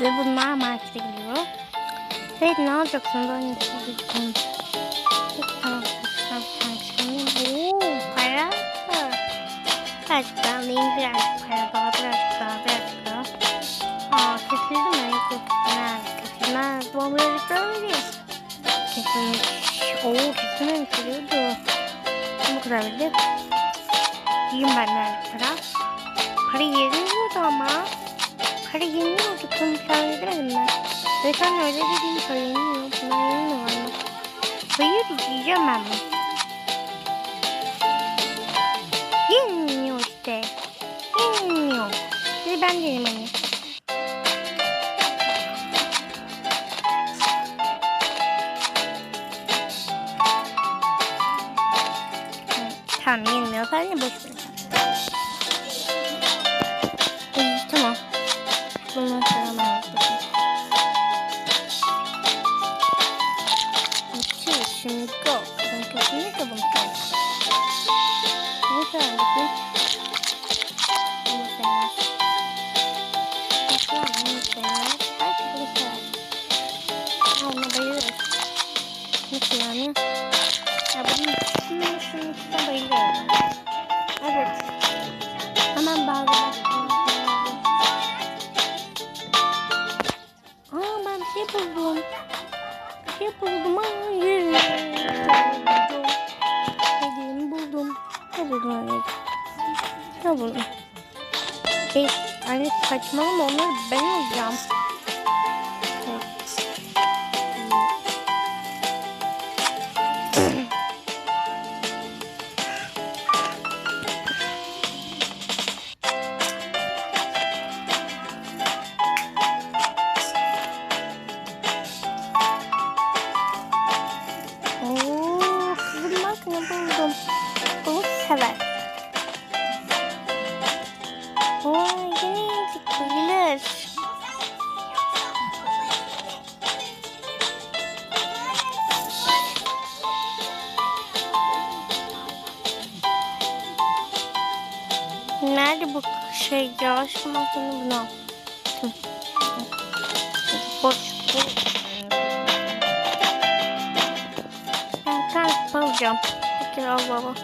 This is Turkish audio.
Ve bunlar markete gidiyor. Evet ne alacaksın? Ben çizeceğim. Tamam. Tamam. Tamam. Oo, para. Birazcık daha alayım. Birazcık para daha. Birazcık daha. Birazcık daha. Aa kesildi mi? Kesilmez. Kesilmez. Bu böyle böyle. Kesilmiş. Oo kesilmemiş. Duruyordu. Bu kadar bildi. Yiyeyim ben birazcık para. Para yeniliyordu ama. Para yeniliyordu. Konuşan edemedim ben. Ve sen öyle dediğin para yeniliyor. Bunlar yeniliyor ama. Hayır yiyeceğim ben bunu. Yenmiyor işte. Yenmiyor. Şimdi ben deneyim hani. Tamam yenmiyor. Sen de boş ver. Ben kesinlikle bunu. Bu kadar bakın. Bunu sevmez. Bakın bunu sevmez. Belki bunu sever. Ona bayılırız. Nasıl yani? Ya bunun şunun şunun üstüne bayılıyorum. Evet. Hemen bağlamak. Aa ben bir şey buldum. Bir şey buldum. Hayır. Buldum anneciğim? Ne buldum? Şey, anne saçmalama onları ben alacağım. Nerede bu şey ya? Şu masanı bunu al. Boş. Ben kalp alacağım. Peki al baba.